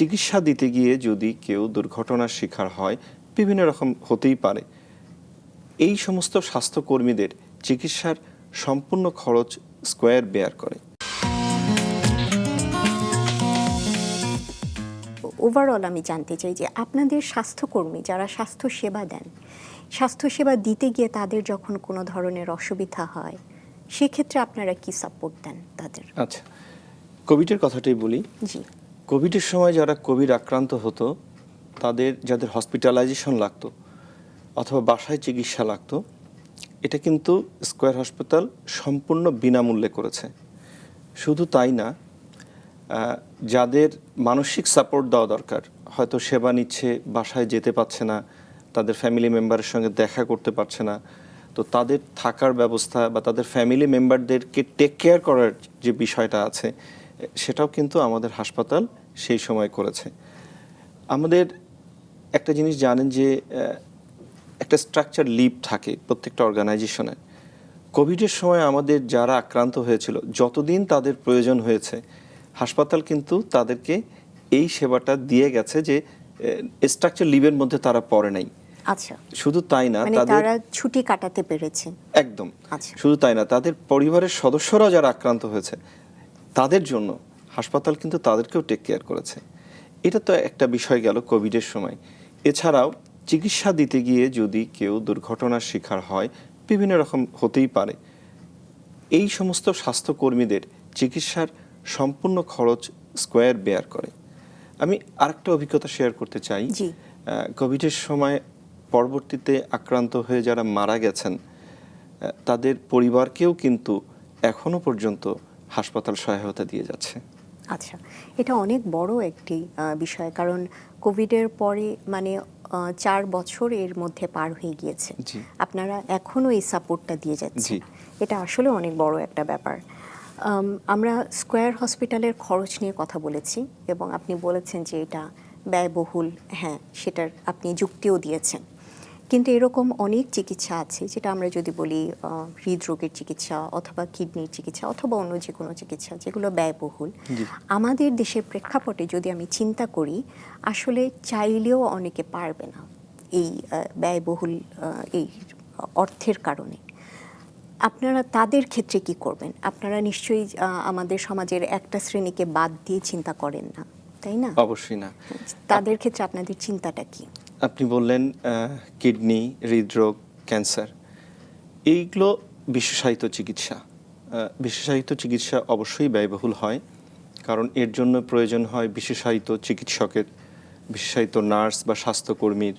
চিকিৎসা দিতে গিয়ে যদি কেউ দুর্ঘটনার শিকার হয় বিভিন্ন রকম হতেই পারে। এই সমস্ত স্বাস্থ্যকর্মীদের চিকিৎসার সম্পূর্ণ খরচ স্কোয়ার বেয়ার করে। ওভারঅল আমি জানতে চাই যে আপনাদের স্বাস্থ্যকর্মী যারা স্বাস্থ্য সেবা দেন স্বাস্থ্য সেবা দিতে গিয়ে তাদের যখন কোনো ধরনের অসুবিধা হয় সেক্ষেত্রে আপনারা কি সাপোর্ট দেন তাদের? আচ্ছা কোভিডের কথাটাই বলি। জি। কোভিডের সময় যারা কোভিড আক্রান্ত হতো, তাদের, যাদের হসপিটালাইজেশন লাগতো অথবা বাসায় চিকিৎসা লাগতো, এটা কিন্তু স্কোয়ার হাসপাতাল সম্পূর্ণ বিনামূল্যে করেছে। শুধু তাই না যাদের মানসিক সাপোর্ট দেওয়া দরকার, হয়তো সেবা নিচ্ছে, বাসায় যেতে পারছে না, তাদের ফ্যামিলি মেম্বারের সঙ্গে দেখা করতে পারছে না, তো তাদের থাকার ব্যবস্থা বা তাদের ফ্যামিলি মেম্বারদেরকে টেক কেয়ার করার যে বিষয়টা আছে সেটাও কিন্তু আমাদের হাসপাতাল সেই সময় করেছে। আমাদের একটা জিনিস জানেন যে একটা স্ট্রাকচার লিপ থাকে প্রত্যেকটা অর্গানাইজেশনের কোভিডের সময় আমাদের যারা আক্রান্ত হয়েছিল যতদিন তাদের প্রয়োজন হয়েছে হাসপাতাল কিন্তু তাদেরকে এই সেবাটা দিয়ে গেছে যে স্ট্রাকচার লিভের মধ্যে তারা পড়ে নাই। আচ্ছা। শুধু তাই না মানে তাদের ছুটি কাটাতে পেরেছে। একদম। আচ্ছা। শুধু তাই না তাদের পরিবারের সদস্যরা যারা আক্রান্ত হয়েছে তাদের জন্য হাসপাতাল কিন্তু তাদেরকেও টেক কেয়ার করেছে। এটা তো একটা বিষয় গেল কোভিডের সময়। এছাড়াও চিকিৎসা দিতে গিয়ে যদি কেউ দুর্ঘটনার শিকার হয় বিভিন্ন রকম হতেই পারে। এই সমস্ত স্বাস্থ্যকর্মীদের চিকিৎসার সম্পূর্ণ খরচ স্কোয়ার বেয়ার করে। আমি আরেকটা অভিজ্ঞতা শেয়ার করতে চাই। কোভিডের সময় পরবর্তীতে আক্রান্ত হয়ে যারা মারা গেছেন তাদের পরিবারকেও কিন্তু এখনও পর্যন্ত হাসপাতাল সহায়তা দিয়ে যাচ্ছে। আচ্ছা এটা অনেক বড় একটি বিষয় কারণ কোভিডের পরে মানে চার বছর এর মধ্যে পার হয়ে গিয়েছে। আপনারা এখনও এই সাপোর্টটা দিয়ে যাচ্ছেন। জি। এটা আসলে অনেক বড় একটা ব্যাপার। আমরা স্কোয়ার হসপিটালের খরচ নিয়ে কথা বলেছি এবং আপনি বলেছেন যে এটা ব্যয়বহুল। হ্যাঁ সেটার আপনি যুক্তিও দিয়েছেন। কিন্তু এরকম অনেক চিকিৎসা আছে যেটা আমরা যদি বলি হৃদরোগের চিকিৎসা অথবা কিডনির চিকিৎসা অথবা অন্য যে কোনো চিকিৎসা যেগুলো ব্যয়বহুল। আমাদের দেশের প্রেক্ষাপটে যদি আমি চিন্তা করি আসলে চাইলেও অনেকে পারবে না এই ব্যয়বহুল এই অর্থের কারণে। আপনারা তাদের ক্ষেত্রে কি করবেন? আপনারা নিশ্চয়ই আমাদের সমাজের একটা শ্রেণীকে বাদ দিয়ে চিন্তা করেন না তাই না? অবশ্যই না। তাদের ক্ষেত্রে আপনাদের চিন্তাটা কি? আপনি বললেন কিডনি, হৃদরোগ, ক্যান্সার। এইগুলো বিশেষায়িত চিকিৎসা। বিশেষায়িত চিকিৎসা অবশ্যই ব্যয়বহুল হয়, কারণ এর জন্য প্রয়োজন হয় বিশেষায়িত চিকিৎসকের, বিশেষায়িত নার্স বা স্বাস্থ্যকর্মীর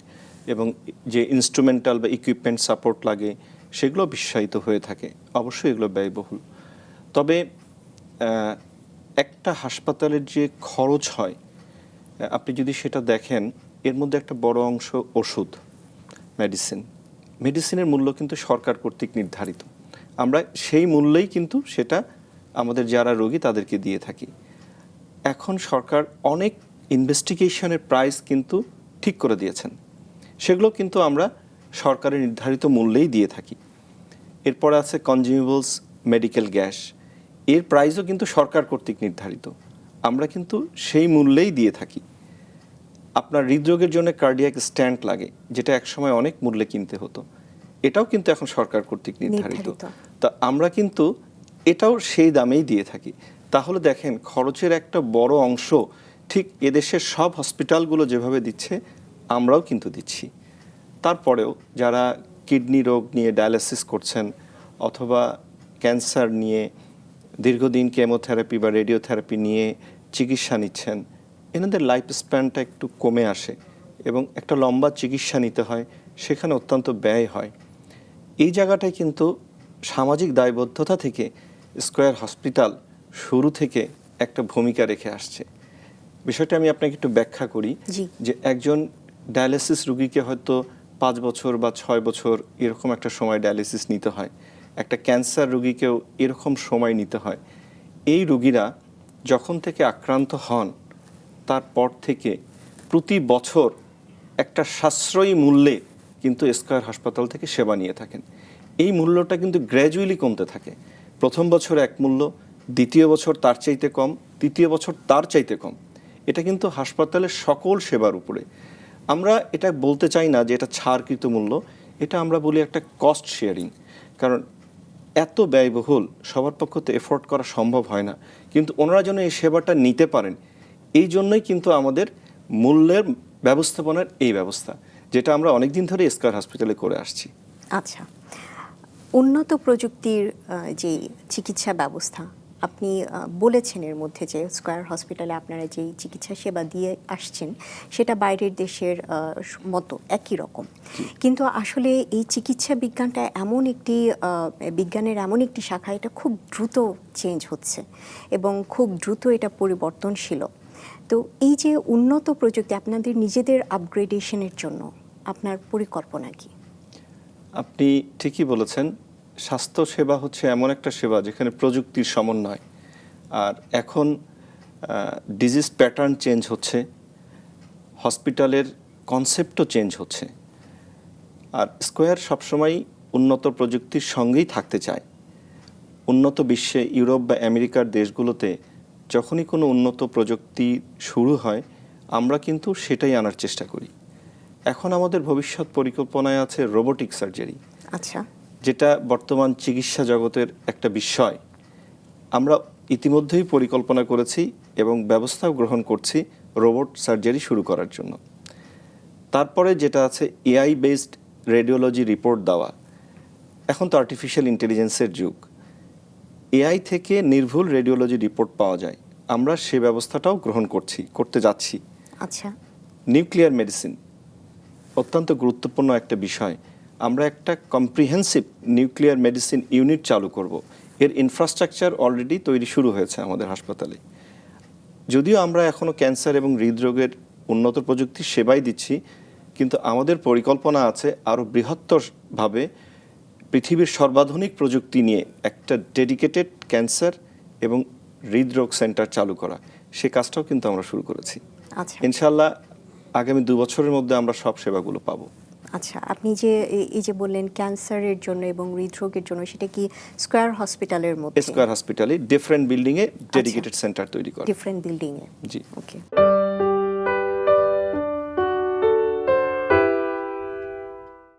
এবং যে ইনস্ট্রুমেন্টাল বা ইকুইপমেন্ট সাপোর্ট লাগে, সেগুলো বিশেষায়িত হয়ে থাকে। অবশ্যই এগুলো ব্যয়বহুল। তবে একটা হাসপাতালের যে খরচ হয় আপনি যদি সেটা দেখেন এর মধ্যে একটা বড় অংশ ওষুধ মেডিসিন মেডিসিনের মূল্য কিন্তু সরকার কর্তৃক নির্ধারিত। আমরা সেই মূল্যেই কিন্তু সেটা আমাদের যারা রোগী তাদেরকে দিয়ে থাকি। এখন সরকার অনেক ইনভেস্টিগেশনের প্রাইস কিন্তু ঠিক করে দিয়েছেন। সেগুলো কিন্তু আমরা সরকারের নির্ধারিত মূল্যেই দিয়ে থাকি। এরপর আছে কনজিউমেবলস মেডিকেল গ্যাস এর প্রাইসও কিন্তু সরকার কর্তৃক নির্ধারিত। আমরা কিন্তু সেই মূল্যেই দিয়ে থাকি। আপনার হৃদরোগের জন্য কার্ডিয়াক স্ট্যান্ড লাগে যেটা একসময় অনেক মূল্যে কিনতে হতো। এটাও কিন্তু এখন সরকার কর্তৃক নির্ধারিত। নির্ধারিত। তা আমরা কিন্তু এটাও সেই দামেই দিয়ে থাকি। তাহলে দেখেন খরচের একটা বড় অংশ ঠিক এদেশের সব হসপিটালগুলো যেভাবে দিচ্ছে আমরাও কিন্তু দিচ্ছি। তারপরেও যারা কিডনি রোগ নিয়ে ডায়ালিসিস করছেন অথবা ক্যান্সার নিয়ে দীর্ঘদিন কেমোথেরাপি বা রেডিওথেরাপি নিয়ে চিকিৎসা নিচ্ছেন এনাদের লাইফ স্প্যানটা একটু কমে আসে এবং একটা লম্বা চিকিৎসা নিতে হয় সেখানে অত্যন্ত ব্যয় হয়। এই জায়গাটায় কিন্তু সামাজিক দায়বদ্ধতা থেকে স্কোয়ার হসপিটাল শুরু থেকে একটা ভূমিকা রেখে আসছে। বিষয়টা আমি আপনাকে একটু ব্যাখ্যা করি যে একজন ডায়ালিসিস রুগীকে হয়তো পাঁচ বছর বা ছয় বছর এরকম একটা সময় ডায়ালিসিস নিতে হয়। একটা ক্যান্সার রুগীকেও এরকম সময় নিতে হয়। এই রুগীরা যখন থেকে আক্রান্ত হন তারপর থেকে প্রতি বছর একটা সাশ্রয়ী মূল্যে কিন্তু স্কয়ার হাসপাতাল থেকে সেবা নিয়ে থাকেন। এই মূল্যটা কিন্তু গ্র্যাজুয়ালি কমতে থাকে। প্রথম বছর এক মূল্য, দ্বিতীয় বছর তার চাইতে কম, তৃতীয় বছর তার চাইতে কম। এটা কিন্তু হাসপাতালের সকল সেবার উপরে। আমরা এটা বলতে চাই না যে এটা ছাড়কৃত মূল্য, এটা আমরা বলি একটা কস্ট শেয়ারিং কারণ এত ব্যয়বহুল, সবার পক্ষতে এফোর্ড করা সম্ভব হয় না। কিন্তু ওনারা যেন এই সেবাটা নিতে পারেন এই জন্যই কিন্তু আমাদের মূল্যের ব্যবস্থাপনার এই ব্যবস্থা যেটা আমরা অনেকদিন ধরে স্কয়ার হসপিটালে করে আসছি। আচ্ছা। উন্নত প্রযুক্তির যে চিকিৎসা ব্যবস্থা আপনি বলেছেন এর মধ্যে যে স্কয়ার হসপিটালে আপনারা যেই চিকিৎসা সেবা দিয়ে আসছেন সেটা বাইরের দেশের মতো একই রকম। কিন্তু আসলে এই চিকিৎসা বিজ্ঞানটা এমন একটি বিজ্ঞানের এমন একটি শাখা এটা খুব দ্রুত চেঞ্জ হচ্ছে এবং খুব দ্রুত এটা পরিবর্তনশীল তো এই যে উন্নত প্রযুক্তি, আপনাদের নিজেদের আপগ্রেডেশনের জন্য আপনার পরিকল্পনা কি? আপনি ঠিকই বলেছেন স্বাস্থ্য সেবা হচ্ছে এমন একটা সেবা যেখানে প্রযুক্তির সমন্বয়। আর এখন ডিজিজ প্যাটার্ন চেঞ্জ হচ্ছে হসপিটালের কনসেপ্টও চেঞ্জ হচ্ছে। আর স্কোয়ার সবসময় উন্নত প্রযুক্তির সঙ্গেই থাকতে চায়। উন্নত বিশ্বে ইউরোপ বা আমেরিকার দেশগুলোতে যখনই কোনো উন্নত প্রযুক্তি শুরু হয় আমরা কিন্তু সেটাই আনার চেষ্টা করি। এখন আমাদের ভবিষ্যৎ পরিকল্পনায় আছে রোবোটিক সার্জারি আচ্ছা। যেটা বর্তমান চিকিৎসা জগতের একটা বিষয়। আমরা ইতিমধ্যেই পরিকল্পনা করেছি এবং ব্যবস্থাও গ্রহণ করছি রোবট সার্জারি শুরু করার জন্য। তারপরে যেটা আছে এআই বেসড রেডিওলজি রিপোর্ট দেওয়া। এখন তো আর্টিফিশিয়াল ইন্টেলিজেন্সের যুগ। এআই থেকে নির্ভুল রেডিওলজি রিপোর্ট পাওয়া যায়। আমরা সে ব্যবস্থাটাও গ্রহণ করছি করতে যাচ্ছি। আচ্ছা। নিউক্লিয়ার মেডিসিন অত্যন্ত গুরুত্বপূর্ণ একটা বিষয়। আমরা একটা কম্প্রিহেন্সিভ নিউক্লিয়ার মেডিসিন ইউনিট চালু করব। এর ইনফ্রাস্ট্রাকচার অলরেডি তৈরি শুরু হয়েছে আমাদের হাসপাতালে। যদিও আমরা এখনও ক্যান্সার এবং হৃদরোগের উন্নত প্রযুক্তির সেবাই দিচ্ছি কিন্তু আমাদের পরিকল্পনা আছে আরও বৃহত্তরভাবে পৃথিবীর সর্বাধুনিক প্রযুক্তি নিয়ে একটা ডেডিকেটেড ক্যান্সার এবং হৃদরোগ সেন্টার চালু করা। সে কাজটাও কিন্তু আমরা শুরু করেছি। আচ্ছা। ইনশাল্লাহ আগামী দু বছরের মধ্যে আমরা সব সেবাগুলো পাবো। আচ্ছা আপনি যে এই- যে বললেন ক্যান্সারের জন্য এবং হৃদরোগের জন্য সেটা কি স্কয়ার হসপিটালের মধ্যে? স্কয়ার হসপিটালে ডিফারেন্ট বিল্ডিংয়ে ডেডিকেটেড সেন্টার তৈরি করা। ডিফারেন্ট বিল্ডিং এ জি। ওকে